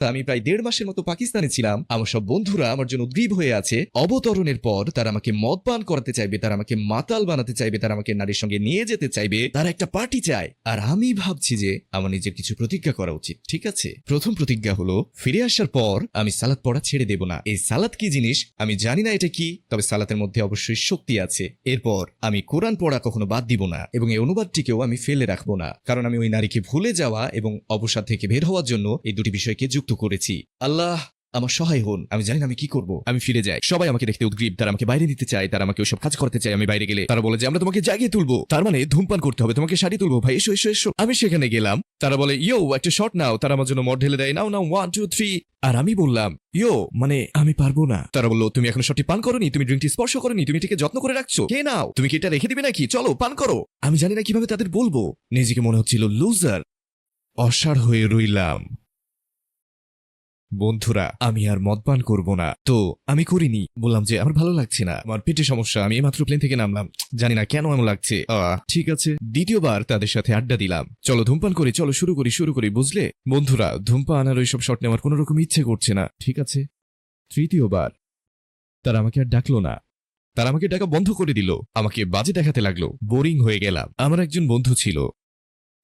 তা আমি প্রায় দেড় মাসের মতো পাকিস্তানে ছিলাম। আমার সব বন্ধুরা আমার জন্য উদ্গ্রীব হয়ে আছে। অবতরণের পর তারা আমাকে মদ পান করাতে চাইবে, তারা আমাকে মাতাল বানাতে চাইবে, তারা আমাকে নারীর সঙ্গে নিয়ে যেতে চাইবে। তারা একটা পার্টি চায়। আর আমি ভাবছি যে আমার নিজের কিছু প্রতিজ্ঞা করা উচিত, ঠিক আছে? প্রথম প্রতিজ্ঞা হলো, ফিরে আসার পর আমি সালাদ পড়া ছেড়ে দেব না। এই সালাদ কি জিনিস? আমি জানি না এটা কি, তবে সালাতের মধ্যে অবশ্যই শক্তি আছে। এরপর আমি কোরআন পড়া কখনো বাদ দিব না এবং এই অনুবাদটিকেও আমি ফেলে রাখব না। কারণ আমি ওই নারীকে ভুলে যাওয়া এবং অবসাদ থেকে বের হওয়ার জন্য এই দুটি বিষয়কে যুক্ত করেছি। আল্লাহ, আমার সহায় হন। আমি জানি না আমি কি করব। আমি ফিরে যাই। সবাই আমাকে দেখতে উদ্গ্রীব। তারা আমাকে বাইরে দিতে চায়। তারা আমাকে ওইসব কাজ করতে চায়। আমি বাইরে গেলে তারা বলে যে, আমরা তোমাকে জাগিয়ে তুলবো। তার মানে ধূমপান করতে হবে। তোমাকে শাড়ি তুলবো। ভাই, এসো এসো এসো। আমি সেখানে গেলাম। তারা বলে, ইয়ো, একটা শট নাও। তারা আমার জন্য মদ ঢেলে দেয়। নাও নাও ওয়ান টু থ্রি আর আমি বললাম, ইয়ো মানে আমি পারব না। তারা বলল, তুমি এখন শটটি পান করনি? তুমি ড্রিঙ্কটি স্পর্শ করনি? তুমি এটাকে যত্ন করে রাখছো? কে নাও? তুমি কি এটা রেখে দিবে নাকি? চলো, পান করো। আমি জানি না কীভাবে তাদের বলব। নিজেকে মনে হচ্ছিল লুজার অসাড় হয়ে রইলাম। বন্ধুরা, আমি আর মদপান করব না। তো, আমি করিনি। বললাম যে, আমার ভালো লাগছে না। আমার পেটে সমস্যা, আমি মাত্র প্লেন থেকে নামলাম। জানি না কেন এমন লাগছে। ঠিক আছে। দ্বিতীয়বার তাদের সাথে আড্ডা দিলাম। চলো ধূমপান করি, চলো শুরু করি শুরু করি, বুঝলে? বন্ধুরা, ধূমপান আর ওইসব শট নেওয়ার কোনো রকম ইচ্ছে করছে না। ঠিক আছে? তৃতীয়বার, তারা আমাকে আর ডাকলো না। তারা আমাকে ডাকা বন্ধ করে দিল। আমাকে বাজে দেখাতে লাগল। বোরিং হয়ে গেলাম। আমার একজন বন্ধু ছিল।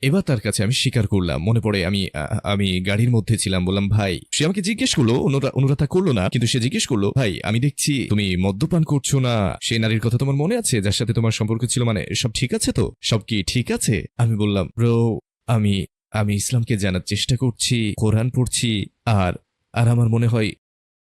এবার তার কাছে আমি স্বীকার করলাম, মনে পড়ে আমি আমি গাড়ির মধ্যে ছিলাম, বললাম, ভাই। সে আমাকে জিজ্ঞেস করল, অনুরা- অনুরাধা করল না, কিন্তু সে জিজ্ঞেস করল, ভাই, আমি দেখছি তুমি মদ্যপান করছ না সেই নারীর কথা তোমার মনে আছে, যার সাথে তোমার সম্পর্ক ছিল মানে সব ঠিক আছে তো? সব কি ঠিক আছে? আমি বললাম, ব্রো, আমি আমি ইসলামকে জানার চেষ্টা করছি, কোরআন পড়ছি, আর আর আমার মনে হয়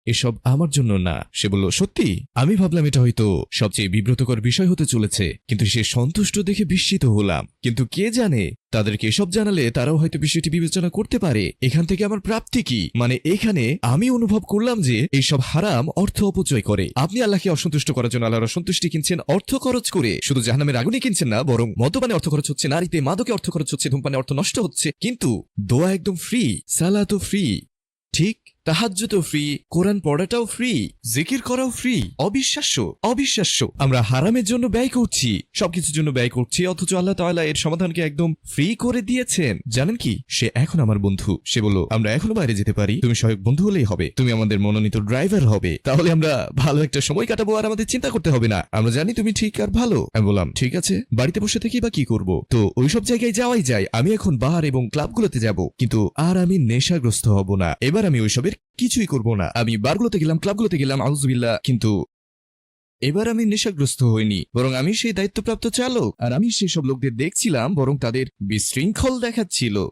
এসব আমার জন্য না। সে বলল, সত্যি? আমি ভাবলাম এটা হয়তো সবচেয়ে বিব্রতকর বিষয় হতে চলেছে। কিন্তু সে সন্তুষ্ট দেখে বিস্মিত হলাম। কিন্তু কে জানে? তাদেরকে এসব জানালে তারাও হয়তো বিষয়টি বিবেচনা করতে পারে। এখান থেকে আমার প্রাপ্তি কি? মানে এখানে আমি অনুভব করলাম যে এইসব হারাম অর্থ অপচয় করে। আপনি আল্লাহকে অসন্তুষ্ট করার জন্য আল্লাহর অসন্তুষ্টি কিনছেন অর্থ খরচ করে। শুধু জাহানামের আগুনে কিনছেন না, বরং মদ্যপানে অর্থ খরচ হচ্ছে, নারীতে মাদকে অর্থ খরচ হচ্ছে, ধূমপানে অর্থ নষ্ট হচ্ছে। কিন্তু দোয়া একদম ফ্রি সালাতো ফ্রি ঠিক তাহাজ্জুদও ফ্রি কোরআন পড়াটাও ফ্রি জিকির করাও ফ্রি অবিশ্বাস্য অবিশ্বাস্য। আমরা হারামের জন্য ব্যয় করছি, সবকিছুর জন্য ব্যয় করছি, অথচ আল্লাহ তাআলা এর সমাধানকে একদম ফ্রি করে দিয়েছেন। জানেন কি? সে এখন আমার বন্ধু। সে বলল, আমরা এখনও বাইরে যেতে পারি। তুমি সহায়ক বন্ধু হলেই হবে। তুমি আমাদের মনোনীত ড্রাইভার হবে। তাহলে আমরা ভালো একটা সময় কাটাবো আর আমাদের চিন্তা করতে হবে না। আমরা জানি তুমি ঠিক আর ভালো। আমি বললাম, ঠিক আছে। বাড়িতে বসে থেকে বা কি করব? তো ওইসব জায়গায় যাওয়াই যায়। আমি এখন বার এবং ক্লাবগুলোতে যাব। কিন্তু আর আমি নেশাগ্রস্ত হব না। এবার আমি ওইসবের কিছুই করব না। আমি বারগুলোতে গেলাম, ক্লাবগুলোতে গেলাম আউজবিল্লা কিন্তু এবার আমি নেশাগ্রস্ত হইনি, বরং আমি সেই দায়িত্বপ্রাপ্ত চালক। আর আমি সেই সব লোকদের দেখছিলাম, বরং তাদের বিশৃঙ্খল দেখাচ্ছিল।